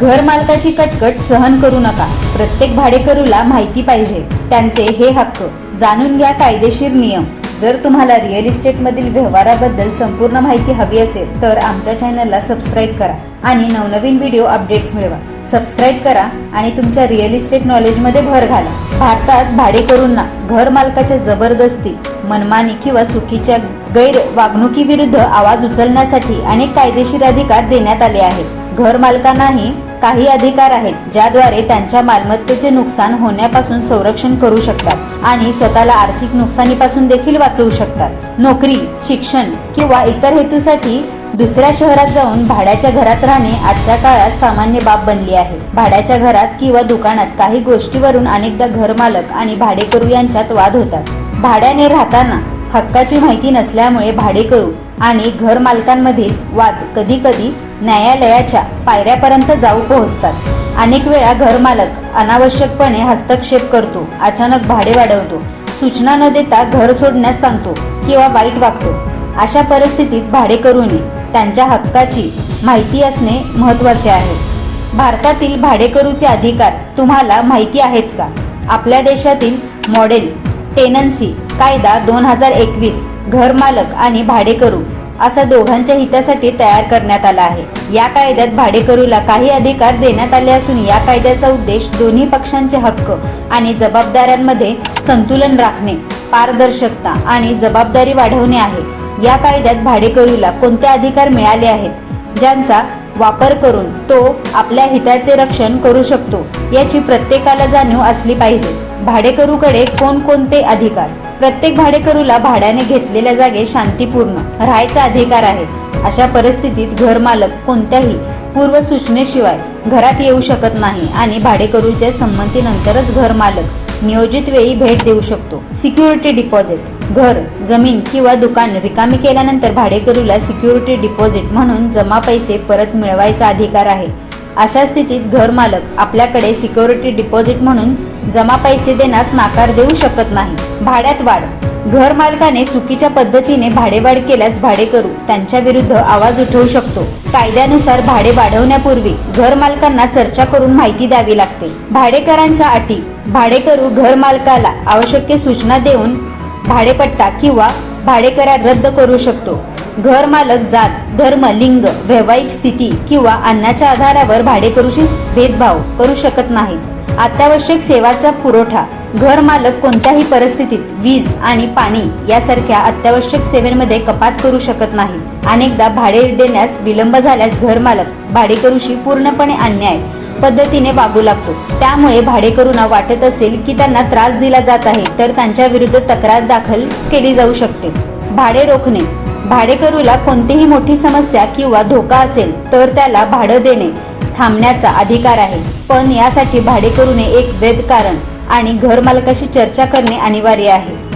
घर मालकाची कटकट सहन करू नका. प्रत्येक भाडेकरूला माहिती पाहिजे. त्यांचे हे हक्क. जाणून घ्या कायदेशीर नियम. जर तुम्हाला रिअल इस्टेटमधील व्यवहाराबद्दल संपूर्ण माहिती हवी असेल तर आमच्या चॅनलला सबस्क्राईब करा आणि नवनवीन व्हिडिओ अपडेट्स मिळवा. सबस्क्राईब करा आणि तुमच्या रिअल इस्टेट नॉलेजमध्ये भर घाला. भारतात भाडेकरूंना घर मालकाच्या जबरदस्ती मनमानी किंवा चुकीच्या गैर वागणुकीविरुद्ध आवाज उचलण्यासाठी अनेक कायदेशीर अधिकार देण्यात आले आहेत. घर मालकांनाही काही अधिकार आहेत ज्याद्वारे त्यांच्या मालमत्तेचे नुकसान होण्यापासून संरक्षण करू शकतात आणि स्वतःला आर्थिक नुकसानीपासून देखील वाचवू शकतात. नोकरी शिक्षण किंवा इतर हेतूसाठी दुसऱ्या शहरात जाऊन भाड्याच्या घरात राहणे आजच्या काळात सामान्य बाब बनली आहे. भाड्याच्या घरात किंवा दुकानात काही गोष्टीवरून अनेकदा घरमालक आणि भाडेकरू यांच्यात वाद होतात. भाड्याने राहताना हक्काची माहिती नसल्यामुळे भाडेकरू आणि घर मालकांमधील वाद कधी कधी न्यायालयाच्या पायऱ्यापर्यंत जाऊ पोहोचतात. अनेक वेळा घरमालक अनावश्यकपणे हस्तक्षेप करतो अचानक भाडे वाढवतो सूचना न देता घर सोडण्यास सांगतो किंवा वाईट वागतो. अशा परिस्थितीत भाडेकरूने त्यांच्या हक्काची माहिती असणे महत्त्वाचे आहे. भारतातील भाडेकरूचे अधिकार तुम्हाला माहिती आहेत का? आपल्या देशातील मॉडेल टेनन्सी कायदा दोन हजार एकवीस घरमालक आणि भाडेकरू असा दोघांच्या हितासाठी तयार करण्यात आला आहे. या कायद्यात भाडेकरूला काही अधिकार देण्यात आले असून या कायद्याचा उद्देश दोन्ही पक्षांचे हक्क आणि जबाबदाऱ्यांमध्ये संतुलन राखणे पारदर्शकता आणि जबाबदारी वाढवणे आहे. या कायद्यात भाडेकरूला कोणते अधिकार मिळाले आहेत ज्यांचा वापर करून तो आपल्या हिताचे रक्षण करू शकतो याची प्रत्येकाला जाणीव असली पाहिजे. भाडेकरूकडे कोणकोणते अधिकार? प्रत्येक भाडेकरूला भाड्याने घेतलेल्या जागे शांतीपूर्ण राहायचा अधिकार आहे. अशा परिस्थितीत घरमालक कोणत्याही पूर्व सूचनेशिवाय घरात येऊ शकत नाही आणि भाडेकरूच्या संमतीनंतरच घरमालक नियोजित वेळी भेट देऊ शकतो. सिक्युरिटी डिपॉझिट घर जमीन किंवा दुकान रिकामी केल्यानंतर भाडेकरूला सिक्युरिटी डिपॉझिट म्हणून जमा पैसे परत मिळवायचा अधिकार आहे. अशा स्थितीत घरमालक आपल्याकडे सिक्युरिटी डिपॉझिट म्हणून जमा पैसे देण्यास नाकार देऊ शकत नाही. भाड्यात वाढ. घर मालकाने चुकीच्या पद्धतीने भाडेवाढ केल्यास भाडेकरू त्यांच्या विरुद्ध आवाज उठवू शकतो. कायद्यानुसार भाडे वाढवण्यापूर्वी घर मालकांना चर्चा करून माहिती द्यावी लागते. भाडेकरांच्या अटी भाडेकरू घर मालकाला आवश्यक सूचना देऊन भाडेपट्टा किंवा भाडेकरार रद्द करू शकतो. घर मालक जात धर्म लिंग वैवाहिक स्थिती किंवा अन्नाच्या आधारावर भाडेकरूशी भेदभाव करू शकत नाहीत. अत्यावश्यक सेवाचा पुरवठा घर मालक कोणत्याही परिस्थितीत वीज आणि पाणी यासारख्या अत्यावश्यक सेवांमध्ये कपात करू शकत नाही. अनेकदा भाडे देण्यास विलंब झाल्यास घर मालक भाडेकरूशी पूर्णपणे अन्याय पद्धतीने वागू लागतो. त्यामुळे भाडेकरूंना वाटत असेल की त्यांना त्रास दिला जात आहे तर त्यांच्या विरुद्ध तक्रार दाखल केली जाऊ शकते. भाडे रोखणे भाडेकरूला कोणतीही मोठी समस्या किंवा धोका असेल तर त्याला भाडं देणे थांबण्याचा अधिकार आहे. पण यासाठी भाडेकरूने एक वैध कारण आणि घर मालकाशी चर्चा करणे अनिवार्य आहे.